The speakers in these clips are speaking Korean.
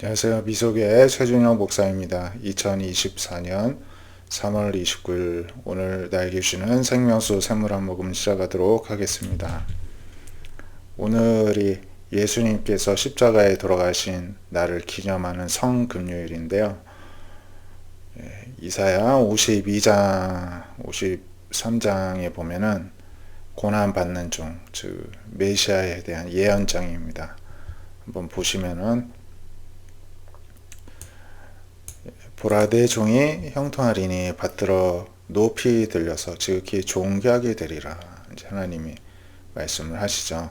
안녕하세요. 미소교회 최준영 목사입니다. 2024년 3월 29일 오늘 날개 주시는 생명수 샘물 한 모금 시작하도록 하겠습니다. 오늘이 예수님께서 십자가에 돌아가신 날을 기념하는 성금요일인데요. 예, 이사야 52장, 53장에 보면은 고난 받는 중, 즉 메시아에 대한 예언장입니다. 한번 보시면은 보라 내 종이 형통하리니 받들어 높이 들려서 지극히 존귀하게 되리라. 이제 하나님이 말씀을 하시죠.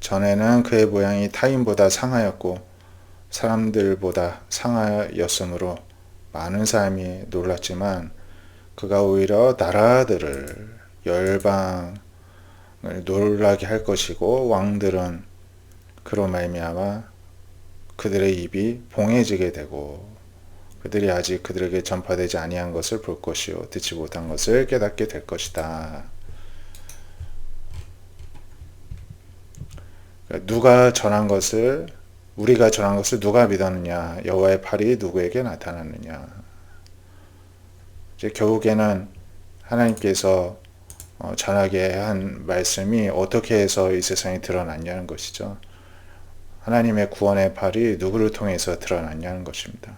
전에는 그의 모양이 타인보다 상하였고 사람들보다 상하였으므로 많은 사람이 놀랐지만 그가 오히려 나라들을 열방을 놀라게 할 것이고 왕들은 그로 말미암아 그들의 입이 봉해지게 되고 그들이 아직 그들에게 전파되지 아니한 것을 볼 것이요 듣지 못한 것을 깨닫게 될 것이다. 그러니까 누가 전한 것을 우리가 전한 것을 누가 믿었느냐? 여호와의 팔이 누구에게 나타났느냐? 이제 결국에는 하나님께서 어, 전하게 한 말씀이 어떻게 해서 이 세상에 드러났냐는 것이죠. 하나님의 구원의 팔이 누구를 통해서 드러났냐는 것입니다.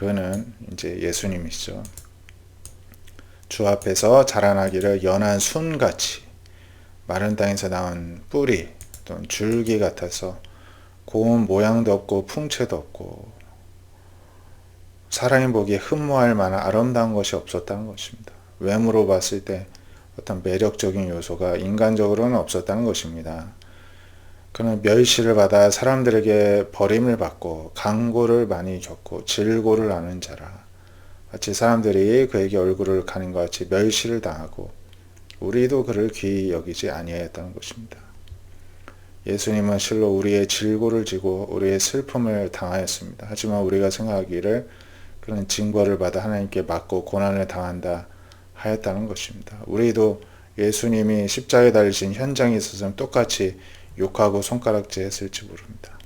그는 이제 예수님이시죠. 주 앞에서 자라나기를 연한 순같이 마른 땅에서 나온 뿌리 또는 줄기 같아서 고운 모양도 없고 풍채도 없고 사람이 보기에 흠모할 만한 아름다운 것이 없었다는 것입니다. 외모로 봤을 때 어떤 매력적인 요소가 인간적으로는 없었다는 것입니다. 그는 멸시를 받아 사람들에게 버림을 받고 강고를 많이 겪고 질고를 하는 자라. 마치 사람들이 그에게 얼굴을 가는 것 같이 멸시를 당하고 우리도 그를 귀히 여기지 아니하였다는 것입니다. 예수님은 실로 우리의 질고를 지고 우리의 슬픔을 당하였습니다. 하지만 우리가 생각하기를 그는 징벌을 받아 하나님께 맞고 고난을 당한다 하였다는 것입니다. 우리도 예수님이 십자가에 달리신 현장에 있어서는 똑같이 욕하고 손가락질 했을지 모릅니다.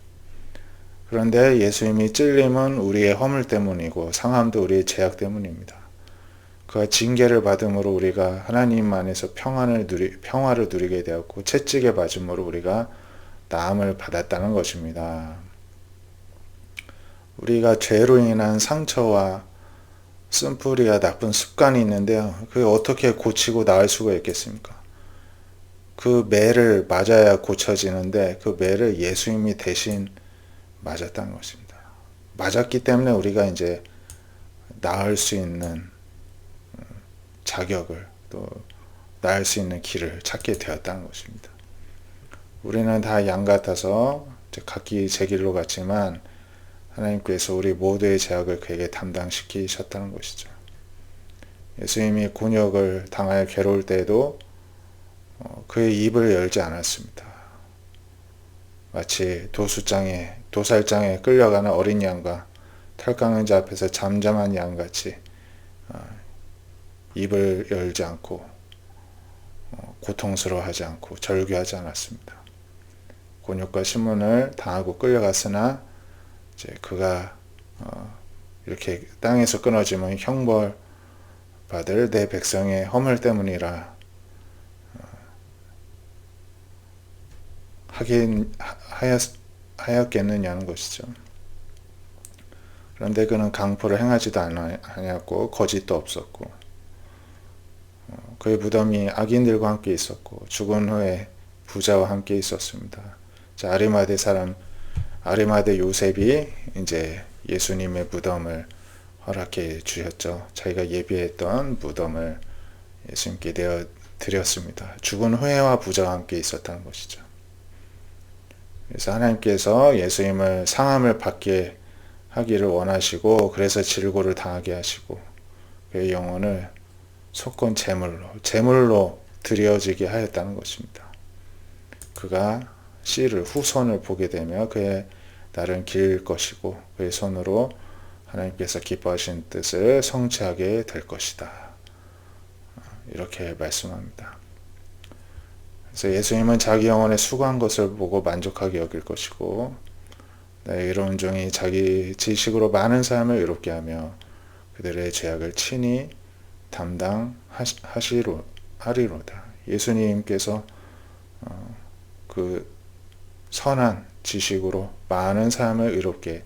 그런데 예수님이 찔림은 우리의 허물 때문이고 상함도 우리의 죄악 때문입니다. 그가 징계를 받음으로 우리가 하나님 안에서 평안을 누리, 평화를 누리게 되었고 채찍에 맞음으로 우리가 나음을 받았다는 것입니다. 우리가 죄로 인한 상처와 쓴뿌리와 나쁜 습관이 있는데요. 그게 어떻게 고치고 나을 수가 있겠습니까? 그 매를 맞아야 고쳐지는데 그 매를 예수님이 대신 맞았다는 것입니다. 맞았기 때문에 우리가 이제 나을 수 있는 음, 자격을 또 나을 수 있는 길을 찾게 되었다는 것입니다. 우리는 다 양 같아서 각기 제 길로 갔지만 하나님께서 우리 모두의 죄악을 그에게 담당시키셨다는 것이죠. 예수님이 곤욕을 당하여 괴로울 때에도 어, 그의 입을 열지 않았습니다. 마치 도수장에 도살장에 끌려가는 어린 양과 털강은 자 앞에서 잠잠한 양같이 어, 입을 열지 않고 어, 고통스러워하지 않고 절규하지 않았습니다. 곤욕과 신문을 당하고 끌려갔으나 이제 그가 이렇게 땅에서 끊어지면 형벌 받을 내 백성의 허물 때문이라 하긴 하였, 하였겠느냐는 것이죠. 그런데 그는 강포를 행하지도 않았고 거짓도 없었고 어, 그의 무덤이 악인들과 함께 있었고 죽은 후에 부자와 함께 있었습니다. 자, 아리마대 사람 아리마대 요셉이 이제 예수님의 무덤을 허락해 주셨죠. 자기가 예비했던 무덤을 예수님께 내어 드렸습니다. 죽은 후에와 부자와 함께 있었다는 것이죠. 그래서 하나님께서 예수님을 상함을 받게 하기를 원하시고 그래서 질고를 당하게 하시고 그의 영혼을 속건 제물로 제물로 드려지게 하였다는 것입니다. 그가 씨를 후손을 보게 되며 그의 날은 길 것이고 그의 손으로 하나님께서 기뻐하신 뜻을 성취하게 될 것이다. 이렇게 말씀합니다. 그래서 예수님은 자기 영혼에 수고한 것을 보고 만족하게 여길 것이고 나의 이로운 종이 자기 지식으로 많은 사람을 의롭게 하며 그들의 죄악을 친히 담당하시로 하리로다. 예수님께서 어, 그 선한 지식으로 많은 사람을 의롭게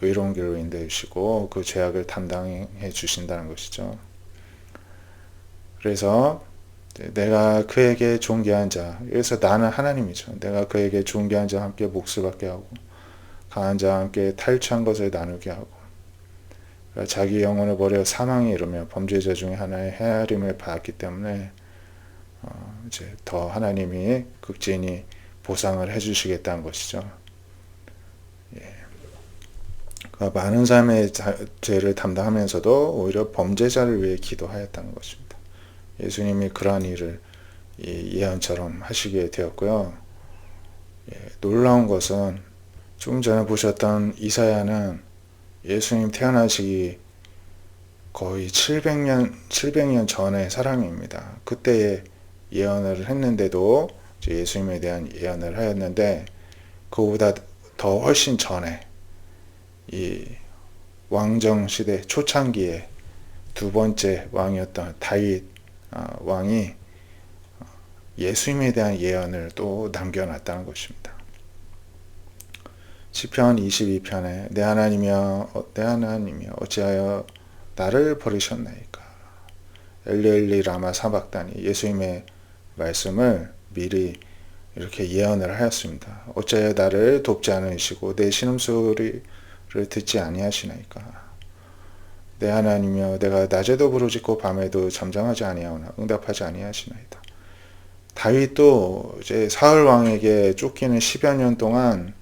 의로운 길로 인도해 시고 그 죄악을 담당해 주신다는 것이죠. 그래서 내가 그에게 존귀한 자, 여기서 나는 하나님이죠. 내가 그에게 존귀한 자와 함께 몫을 받게 하고 강한 자와 함께 탈취한 것을 나누게 하고 그러니까 자기 영혼을 버려 사망에 이르며 범죄자 중에 하나의 헤아림을 받았기 때문에 어 이제 더 하나님이 극진히 보상을 해주시겠다는 것이죠. 예. 그러니까 많은 사람의 죄를 담당하면서도 오히려 범죄자를 위해 기도하였다는 것입니다. 예수님이 그러한 일을 예언처럼 하시게 되었고요. 예, 놀라운 것은 조금 전에 보셨던 이사야는 예수님 태어나시기 거의 700년 700년 전의 사람입니다. 그때에 예언을 했는데도 예수님에 대한 예언을 하였는데 그보다 더 훨씬 전에 이 왕정 시대 초창기에 두 번째 왕이었던 다윗 어, 왕이 예수님에 대한 예언을 또 남겨놨다는 것입니다. 시편 22편에 내 하나님이여 어, 내 하나님이여 어찌하여 나를 버리셨나이까 엘리엘리 라마 사박단이 예수님의 말씀을 미리 이렇게 예언을 하였습니다. 어찌하여 나를 돕지 않으시고 내 신음소리를 듣지 아니하시나이까 내 하나님이여 내가 낮에도 부르짖고 밤에도 잠잠하지 아니하오나 응답하지 아니하시나이다. 다윗도 이제 사울 왕에게 쫓기는 10여 년 동안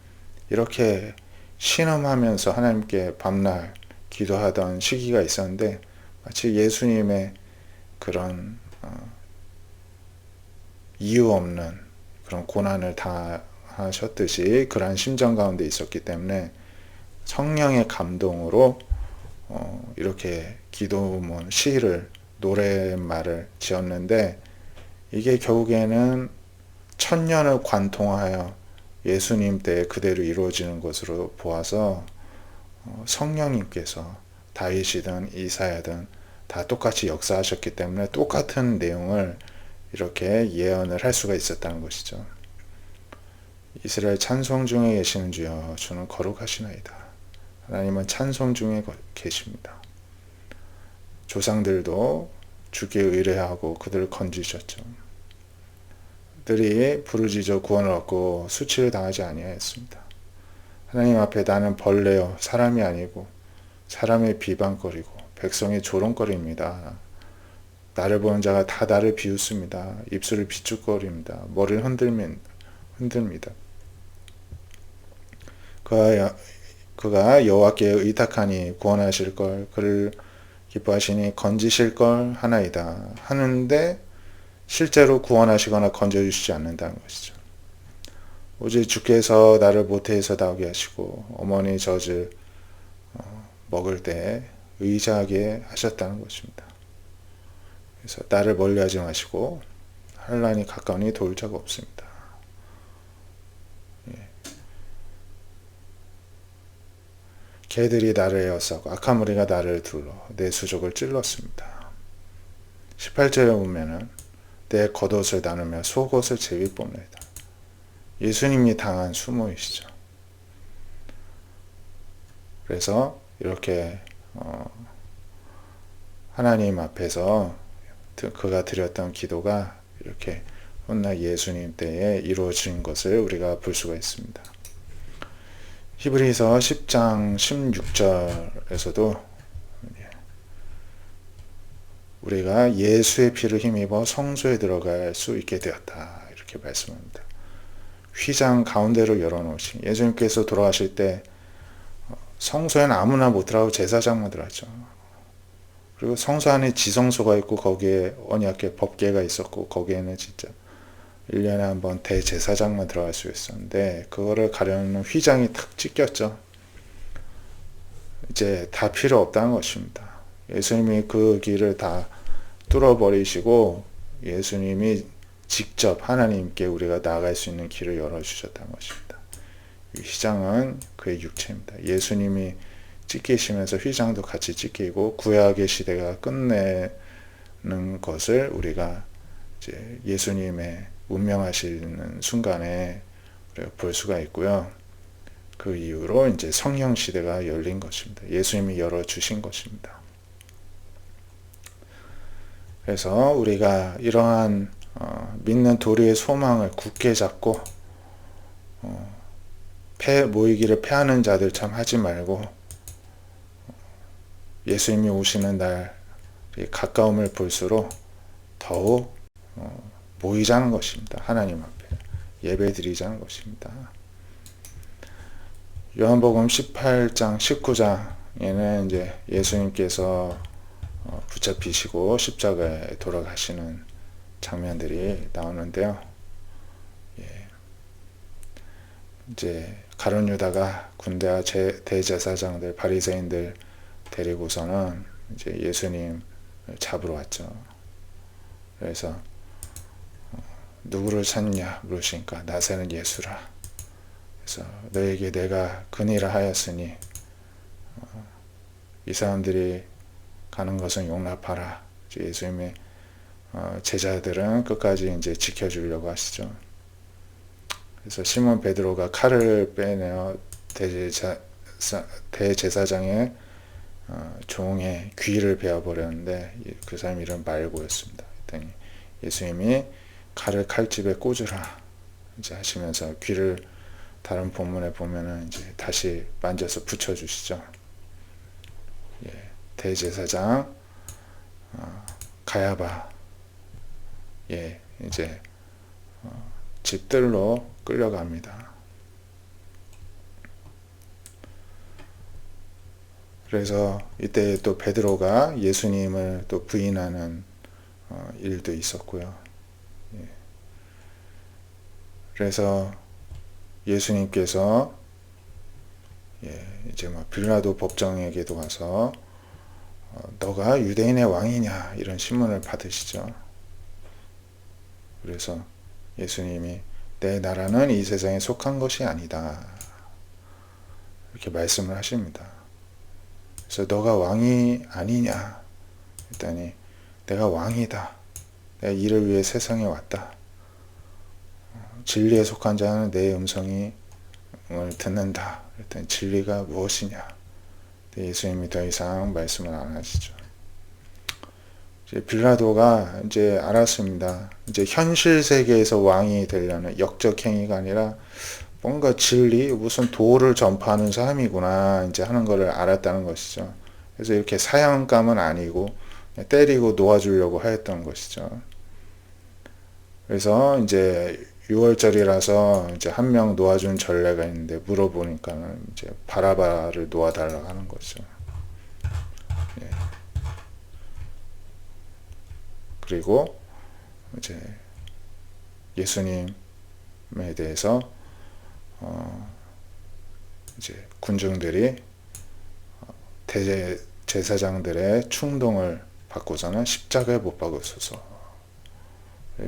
이렇게 신음하면서 하나님께 밤날 기도하던 시기가 있었는데 마치 예수님의 그런 어, 이유 없는 그런 고난을 당하셨듯이 그러한 심정 가운데 있었기 때문에 성령의 감동으로 어, 이렇게 기도문 시를 노래말을 지었는데 이게 결국에는 천년을 관통하여 예수님 때 그대로 이루어지는 것으로 보아서 어, 성령님께서 다윗이든 이사야든 다 똑같이 역사하셨기 때문에 똑같은 내용을 이렇게 예언을 할 수가 있었다는 것이죠. 이스라엘 찬송 중에 계시는 주여 주는 거룩하시나이다. 하나님은 찬송 중에 계십니다. 조상들도 주께 의뢰하고 그들을 건지셨죠. 들이 부르짖어 구원을 얻고 수치를 당하지 아니하였습니다. 하나님 앞에 나는 벌레요 사람이 아니고 사람의 비방거리고 백성의 조롱거리입니다. 나를 보는 자가 다 나를 비웃습니다. 입술을 비축거립니다. 머리를 흔들면, 흔듭니다. 그가, 그가 여호와께 의탁하니 구원하실 걸 그를 기뻐하시니 건지실 걸 하나이다 하는데 실제로 구원하시거나 건져주시지 않는다는 것이죠. 오직 주께서 나를 모태에서 나오게 하시고 어머니 젖을 어, 먹을 때 의자하게 하셨다는 것입니다. 그래서 나를 멀리하지 마시고 한란이 가까우니 도울 자가 없습니다. 개들이 나를 에워싸고 악한 무리가 나를 둘러 내 수족을 찔렀습니다. 18절에 보면은 내 겉옷을 나누며 속옷을 제비 뽑니다. 예수님이 당한 수모이시죠. 그래서 이렇게 어 하나님 앞에서 그가 드렸던 기도가 이렇게 훗날 예수님 때에 이루어진 것을 우리가 볼 수가 있습니다. 히브리서 10장 16절에서도 우리가 예수의 피를 힘입어 성소에 들어갈 수 있게 되었다. 이렇게 말씀합니다. 휘장 가운데로 열어놓으신 예수님께서 돌아가실 때 성소에는 아무나 못 들어가고 제사장만 들어갔죠. 그리고 성소 안에 지성소가 있고 거기에 언약계 법계가 있었고 거기에는 진짜 1년에 한 번 대제사장만 들어갈 수 있었는데 그거를 가려는 휘장이 탁 찢겼죠. 이제 다 필요 없다는 것입니다. 예수님이 그 길을 다 뚫어버리시고 예수님이 직접 하나님께 우리가 나아갈 수 있는 길을 열어주셨다는 것입니다. 휘장은 그의 육체입니다. 예수님이 찢기시면서 휘장도 같이 찢기고 구약의 시대가 끝내는 것을 우리가 이제 예수님의 운명하시는 순간에 우리가 볼 수가 있고요. 그 이후로 이제 성령 시대가 열린 것입니다. 예수님이 열어 주신 것입니다. 그래서 우리가 이러한 어, 믿는 도리의 소망을 굳게 잡고 어, 패 모이기를 패하는 자들 참 하지 말고 예수님이 오시는 날 가까움을 볼수록 더욱 어, 모이자는 것입니다. 하나님 앞에 예배 드리자는 것입니다. 요한복음 18장 19장에는 이제 예수님께서 어, 붙잡히시고 십자가에 돌아가시는 장면들이 나오는데요. 예. 이제 가론 유다가 군대와 제, 대제사장들 바리새인들 데리고서는 이제 예수님 잡으러 왔죠. 그래서 어, 누구를 찾냐 물으시니까 나사는 예수라. 그래서 너에게 내가 근이라 하였으니 어, 이 사람들이 가는 것은 용납하라. 예수님의 어, 제자들은 끝까지 이제 지켜주려고 하시죠. 그래서 시몬 베드로가 칼을 빼내어 대제사, 대제사장의 어, 종의 귀를 베어버렸는데 그 사람 이름 말고였습니다. 예수님이 칼을 칼집에 꽂으라 이제 하시면서 귀를 다른 본문에 보면은 이제 다시 만져서 붙여주시죠. 예, 대제사장 어, 가야바 예 이제 어, 집들로 끌려갑니다. 그래서 이때 또 베드로가 예수님을 또 부인하는 어, 일도 있었고요. 예. 그래서 예수님께서 예, 이제 뭐 빌라도 법정에게도 가서 어, 너가 유대인의 왕이냐 이런 신문을 받으시죠. 그래서 예수님이 내 나라는 이 세상에 속한 것이 아니다. 이렇게 말씀을 하십니다. 그래서 너가 왕이 아니냐 했더니 내가 왕이다. 내가 이를 위해 세상에 왔다. 진리에 속한 자는 내 음성이 듣는다. 그랬더니 진리가 무엇이냐? 예수님이 더 이상 말씀을 안 하시죠. 이제 빌라도가 이제 알았습니다. 이제 현실 세계에서 왕이 되려는 역적 행위가 아니라 뭔가 진리, 무슨 도를 전파하는 사람이구나, 이제 하는 것을 알았다는 것이죠. 그래서 이렇게 사형감은 아니고, 때리고 놓아주려고 하였던 것이죠. 그래서 이제 6월절이라서 이제 한 명 놓아준 전례가 있는데 물어보니까는 이제 바라바를 놓아달라고 하는 거죠. 예. 그리고 이제 예수님에 대해서 어 이제 군중들이 대제 제사장들의 충동을 받고서는 십자가에 못 박으소서.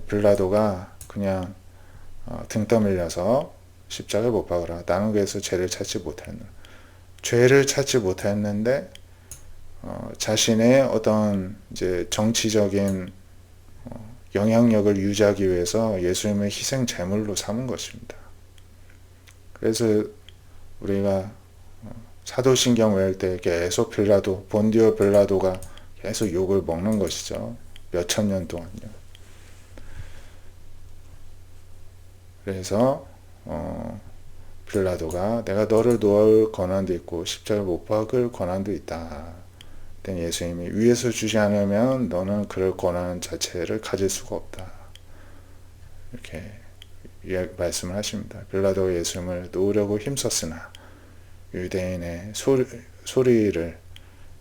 빌라도가 그냥 어, 등 떠밀려서 십자가에 못 박으라. 나는 그래서 죄를 찾지 못했는. 죄를 찾지 못했는데 어, 자신의 어떤 이제 정치적인 어, 영향력을 유지하기 위해서 예수님을 희생 제물로 삼은 것입니다. 그래서 우리가 어, 사도신경 외울 때 계속 빌라도, 본디오 빌라도가 계속 욕을 먹는 것이죠. 몇 천 년 동안요. 그래서 어, 빌라도가 내가 너를 놓을 권한도 있고 십자가 못 박을 권한도 있다. 그랬더니 예수님이 위에서 주지 않으면 너는 그럴 권한 자체를 가질 수가 없다. 이렇게 말씀을 하십니다. 빌라도 예수님을 놓으려고 힘썼으나 유대인의 소리, 소리를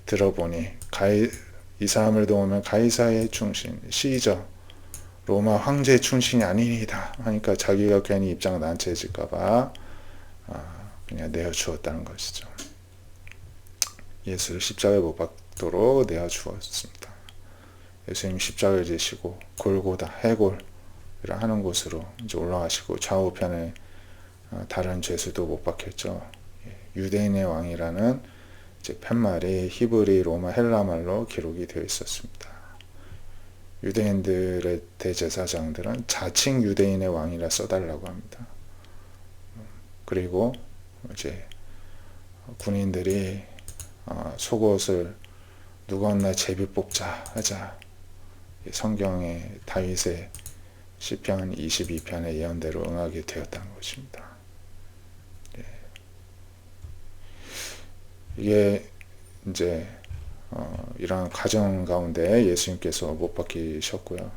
들어보니 가이, 이 사람을 도우면 가이사의 충신 시저 로마 황제 충신이 아니니다 하니까 자기가 괜히 입장 난처해질까봐 아, 그냥 내어 주었다는 것이죠. 예수를 십자가에 못 박도록 내어 주었습니다. 예수님 십자가를 지시고 골고다 해골 하는 곳으로 이제 올라가시고 좌우편에 어, 다른 죄수도 못 박혔죠. 예, 유대인의 왕이라는 이제 팻말이 히브리, 로마, 헬라 말로 기록이 되어 있었습니다. 유대인들의 대제사장들은 자칭 유대인의 왕이라 써달라고 합니다. 그리고 이제 군인들이 어, 속옷을 누구나 제비 뽑자 하자 성경의 다윗의 시편 22편의 예언대로 응하게 되었다는 것입니다. 예. 이게 이제 어, 이러한 과정 가운데 예수님께서 못 박히셨고요.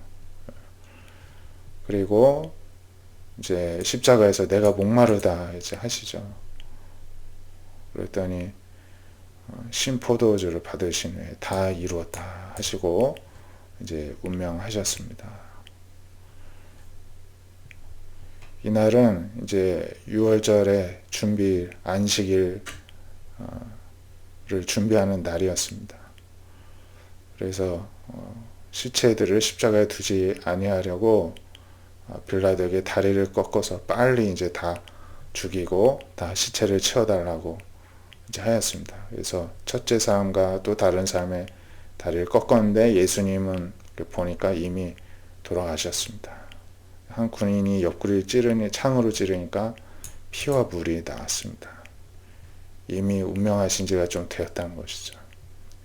그리고 이제 십자가에서 내가 목마르다 이제 하시죠. 그랬더니 어, 신포도주를 받으신 후에 다 이루었다 하시고 이제 운명하셨습니다. 이날은 이제 6월절의 준비 안식일을 준비하는 날이었습니다. 그래서 어, 시체들을 십자가에 두지 아니하려고 어, 빌라도에게 다리를 꺾어서 빨리 이제 다 죽이고 다 시체를 치워달라고 이제 하였습니다. 그래서 첫째 사람과 또 다른 사람의 다리를 꺾었는데 예수님은 보니까 이미 돌아가셨습니다. 한 군인이 옆구리를 찌르니 창으로 찌르니까 피와 물이 나왔습니다. 이미 운명하신 지가 좀 되었다는 것이죠.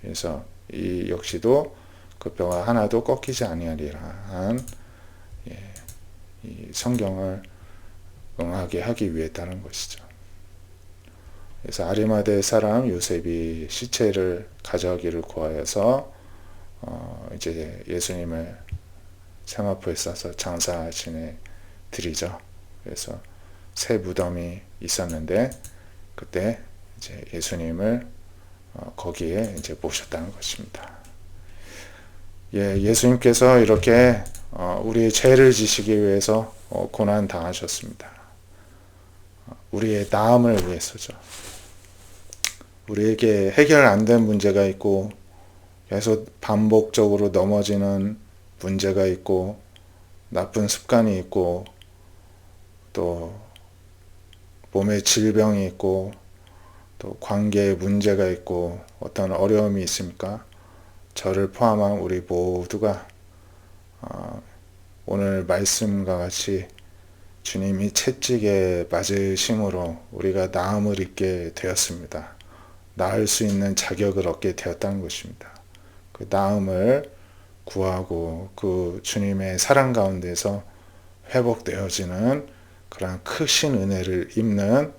그래서 이 역시도 그 뼈가 하나도 꺾이지 아니하리라 한 예, 이 성경을 응하게 하기 위했다는 것이죠. 그래서 아리마대 사람 요셉이 시체를 가져가기를 구하여서 어 이제 예수님을 생화포에 싸서 장사 지내 드리죠. 그래서 새 무덤이 있었는데 그때 이제 예수님을 어 거기에 이제 모셨다는 것입니다. 예, 예수님께서 이렇게 어 우리의 죄를 지시기 위해서 어 고난 당하셨습니다. 어, 우리의 나음을 위해서죠. 우리에게 해결 안 된 문제가 있고 계속 반복적으로 넘어지는 문제가 있고 나쁜 습관이 있고 또 몸에 질병이 있고 또 관계에 문제가 있고 어떤 어려움이 있습니까? 저를 포함한 우리 모두가 오늘 말씀과 같이 주님이 채찍에 맞으심으로 우리가 나음을 입게 되었습니다. 나을 수 있는 자격을 얻게 되었다는 것입니다. 그 나음을 구하고 그 주님의 사랑 가운데서 회복되어지는 그러한 크신 은혜를 입는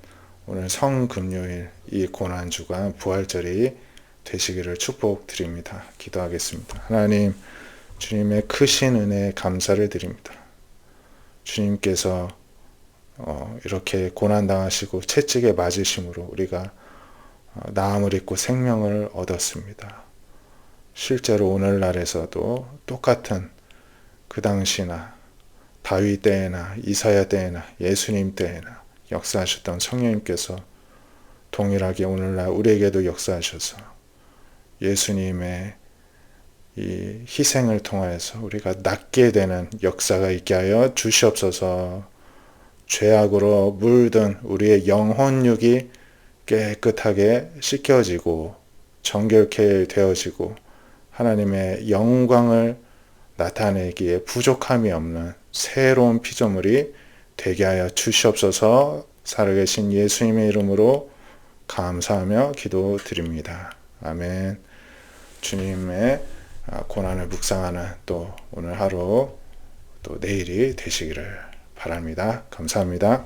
오늘 성금요일 이 고난 주간 부활절이 되시기를 축복드립니다. 기도하겠습니다. 하나님 주님의 크신 은혜에 감사를 드립니다. 주님께서 어, 이렇게 고난당하시고 채찍에 맞으심으로 우리가 어, 나음을 입고 생명을 얻었습니다. 실제로 오늘날에서도 똑같은 그 당시나 다윗 때에나 이사야 때에나 예수님 때에나 역사하셨던 성령님께서 동일하게 오늘날 우리에게도 역사하셔서 예수님의 이 희생을 통하여서 우리가 낫게 되는 역사가 있게 하여 주시옵소서. 죄악으로 물든 우리의 영혼육이 깨끗하게 씻겨지고 정결케 되어지고 하나님의 영광을 나타내기에 부족함이 없는 새로운 피조물이 되게 하여 주시옵소서. 살아계신 예수님의 이름으로 감사하며 기도드립니다. 아멘. 주님의 고난을 묵상하는 또 오늘 하루 또 내일이 되시기를 바랍니다. 감사합니다.